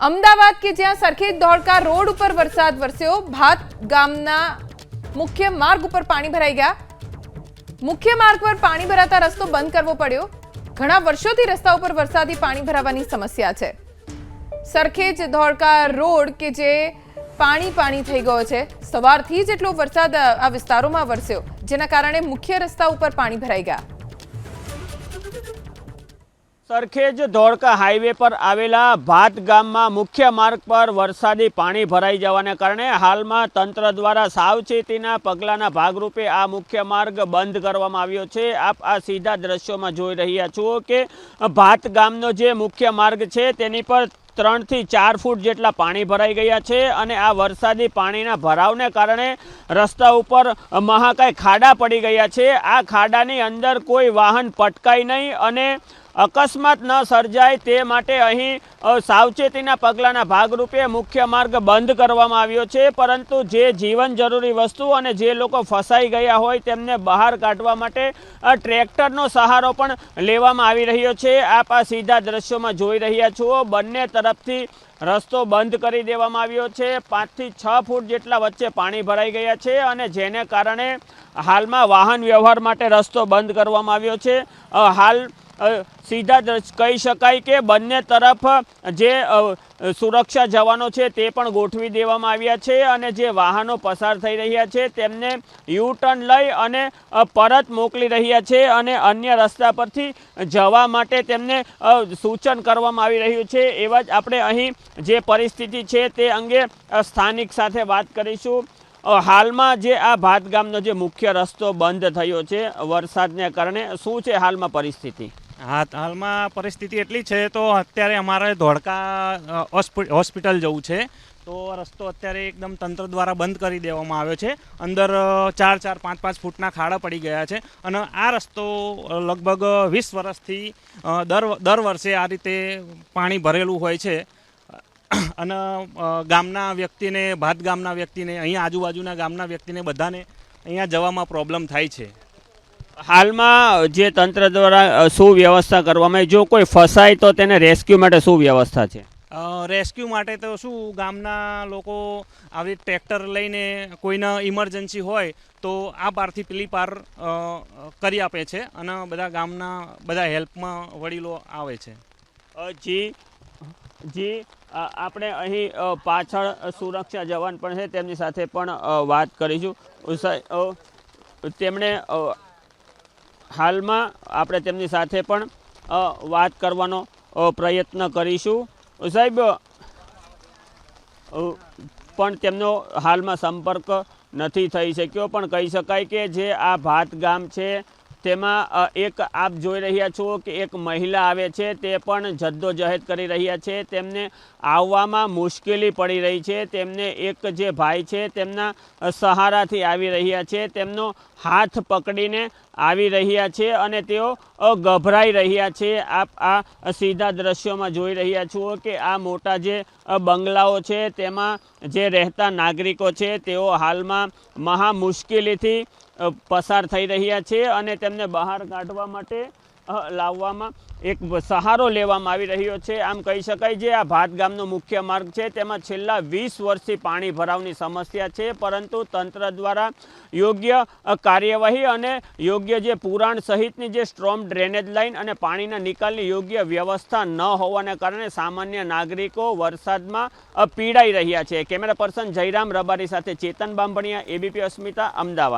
અમદાવાદ કે જ્યાં સરખેજ ધોળકા રોડ ઉપર વરસાદ વરસ્યો, ભાત ગામના મુખ્ય માર્ગ ઉપર પાણી ભરાઈ ગયા. મુખ્ય માર્ગ પર પાણી ભરાતા રસ્તો બંધ કરવો પડ્યો. ઘણા વર્ષોથી રસ્તા ઉપર વરસાદી પાણી ભરાવાની સમસ્યા છે. સરખેજ ધોળકા રોડ કે જે પાણી પાણી થઈ ગયો છે, સવારથી જ એટલો વરસાદ આ વિસ્તારોમાં વરસ્યો, જેના કારણે મુખ્ય રસ્તા ઉપર પાણી ભરાઈ ગયા. સરખેજ ધોળકા હાઈવે પર આવેલા ભાત ગામમાં મુખ્ય માર્ગ પર વરસાદી પાણી ભરાઈ જવાને કારણે હાલમાં તંત્ર દ્વારા સાવચેતીના પગલાંના ભાગરૂપે આ મુખ્ય માર્ગ બંધ કરવામાં આવ્યો છે. આપ આ સીધા દ્રશ્યોમાં જોઈ રહ્યા છો કે ભાત ગામનો જે મુખ્ય માર્ગ છે તેની પર ત્રણથી ચાર ફૂટ જેટલા પાણી ભરાઈ ગયા છે અને આ વરસાદી પાણીના ભરાવને કારણે રસ્તા ઉપર મહાકાય ખાડા પડી ગયા છે. આ ખાડાની અંદર કોઈ વાહન પટકાય નહીં અને અકસ્માત ન સર્જાય તે માટે અહીં સાવચેતીના પગલાંના ભાગરૂપે મુખ્ય માર્ગ બંધ કરવામાં આવ્યો છે. પરંતુ જે જીવન જરૂરી વસ્તુ અને જે લોકો ફસાઈ ગયા હોય તેમને બહાર કાઢવા માટે ટ્રેક્ટરનો સહારો પણ લેવામાં આવી રહ્યો છે. આપ આ સીધા દ્રશ્યોમાં જોઈ રહ્યા છો. બંને તરફથી રસ્તો બંધ કરી દેવામાં આવ્યો છે. પાંચથી છ ફૂટ જેટલા વચ્ચે પાણી ભરાઈ ગયા છે અને જેને કારણે હાલમાં વાહન વ્યવહાર માટે રસ્તો બંધ કરવામાં આવ્યો છે. હાલ સીધા કહી શકાય કે બંને તરફ જે સુરક્ષા જવાનો છે તે પણ ગોઠવી દેવામાં આવ્યા છે અને જે વાહનો પસાર થઈ રહ્યા છે તેમને યુ ટર્ન લઈ અને પરત મોકલી રહ્યા છે અને અન્ય રસ્તા પરથી જવા માટે તેમને સૂચન કરવામાં આવી રહ્યું છે. એવા જ આપણે અહીં જે પરિસ્થિતિ છે તે અંગે સ્થાનિક સાથે વાત કરીશું. હાલમાં જે આ ભાત ગામનો જે મુખ્ય રસ્તો બંધ થયો છે વરસાદને કારણે, શું છે હાલમાં પરિસ્થિતિ? હા હાલમાં પરિસ્થિતિ એટલી છે તો અત્યારે અમારે ધોળકા હોસ્પિટલ જવું છે. તો રસ્તો અત્યારે એકદમ તંત્ર દ્વારા બંધ કરી દેવામાં આવ્યો છે. અંદર ચાર ચાર, પાંચ પાંચ ફૂટના ખાડા પડી ગયા છે. અને આ રસ્તો લગભગ વીસ વર્ષથી દર દર વર્ષે આ રીતે પાણી ભરેલું હોય છે. અને ગામના વ્યક્તિને, ભાત ગામના વ્યક્તિને અહીંયા આજુબાજુના ગામના વ્યક્તિને બધાને અહીંયા જવામાં પ્રોબ્લેમ થાય છે. હાલમાં જે તંત્ર દ્વારા શું વ્યવસ્થા કરવામાં જો કોઈ ફસાય તો તેને રેસ્ક્યુ માટે શું વ્યવસ્થા છે? રેસ્ક્યુ માટે તો શું ગામના લોકો આવી ટ્રેક્ટર લઈને કોઈને ઇમરજન્સી હોય તો આ પારથી પેલી પાર કરી આપે છે અને બધા ગામના બધા હેલ્પમાં વડીલો આવે છે. જી જી આપણે અહીં પાછળ સુરક્ષા જવાન પણ છે તેમની સાથે પણ વાત કરીશું. તેમણે હાલમાં આપણે તેમની સાથે પણ વાત કરવાનો પ્રયત્ન કરીશું. સાહેબ પણ તેમનો હાલમાં સંપર્ક નથી થઈ શક્યો. પણ કહી શકાય કે જે આ ભાત ગામ છે તેમાં એક આપ જોઈ રહ્યા છો કે એક મહિલા આવે છે, તે પણ જદ્દોજહેદ કરી રહ્યા છે. તેમને આવવામાં મુશ્કેલી પડી રહી છે. તેમને એક જે ભાઈ છે, તેમના સહારાથી આવી રહ્યા છે. તેમનો હાથ પકડીને આવી રહ્યા છે અને તેઓ ગભરાઈ રહ્યા છે. આપ આ સીધા દ્રશ્યોમાં જોઈ રહ્યા છો કે આ મોટા જે બંગલાઓ છે, તેમાં જે રહેતા નાગરિકો છે, તેઓ હાલમાં મહા મુશ્કેલીથી પસાર થઈ રહ્યા છે અને તેમને બહાર કાઢવા માટે લાવવામાં એક સહારો લેવામાં આવી રહ્યો છે. આમ કહી શકાય જે આ ભાત ગામનો મુખ્ય માર્ગ છે. તેમાં છેલ્લા વીસ વર્ષથી પાણી ભરાવની સમસ્યા છે, પરંતુ તંત્ર દ્વારા યોગ્ય કાર્યવાહી અને યોગ્ય જે પુરાણ સહિતની જે સ્ટ્રોમ ડ્રેનેજ લાઇન અને પાણીના નિકાલની યોગ્ય વ્યવસ્થા ન હોવાને કારણે સામાન્ય નાગરિકો વરસાદમાં પીડાઈ રહ્યા છે. કેમેરા પર્સન જયરામ રબારી સાથે ચેતન બાંભણિયા, એબીપી અસ્મિતા, અમદાવાદ.